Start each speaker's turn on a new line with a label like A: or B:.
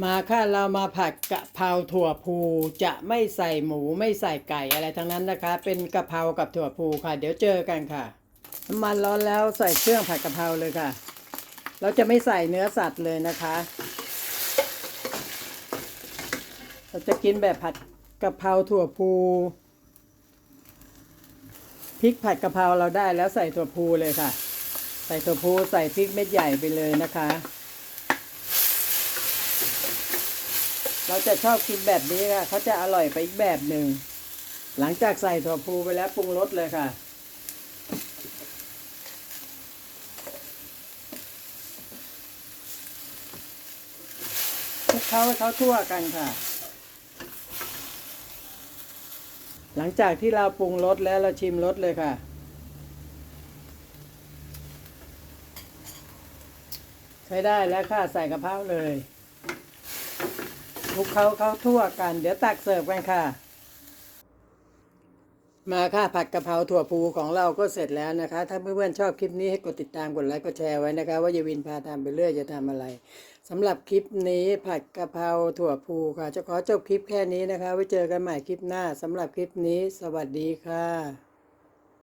A: มาค่ะเรามาผัดกะเพราถั่วพูจะไม่ใส่หมูไม่ใส่ไก่อะไรทั้งนั้นนะคะ เป็นกะเพรากับถั่วพูค่ะ เดี๋ยวเจอกันค่ะน้ำมันร้อนแล้วใส่เครื่องผัดกะเพราเลยค่ะ เราจะไม่ใส่เนื้อสัตว์เลยนะคะ เราจะกินแบบผัดกะเพราถั่วพูพริกผัดกะเพราเราได้แล้วใส่ถั่วพูเลยค่ะ ใส่ถั่วพูใส่พริกเม็ดใหญ่ไปเลยนะคะ เราจะชอบกินแบบนี้ค่ะเขาจะอร่อยไปอีกแบบหนึ่ง หลังจากใส่ถั่วพูไปแล้วปรุงรสเลยค่ะ คลุกเคล้าให้เขาทั่วกันค่ะ หลังจากที่เราปรุงรสแล้วเราชิมรสเลยค่ะใช้ได้แล้วค่ะใส่กระเพราเลย คลุกเคล้าเขาทั่วกัน เดี๋ยวตักเสิร์ฟกันค่ะ มาค่ะผัดกะเพราถั่วพูของเราก็เสร็จแล้วนะคะ ถ้าเพื่อนๆชอบคลิปนี้ให้กดติดตามกดไลค์กดแชร์ไว้นะคะ ว่าเยวินพาทำไปเรื่อยจะทำอะไรสำหรับคลิปนี้ผัดกะเพราถั่วพูค่ะ จะขอจบคลิปแค่นี้นะคะ ไว้เจอกันใหม่คลิปหน้าสำหรับคลิปนี้ สวัสดีค่ะ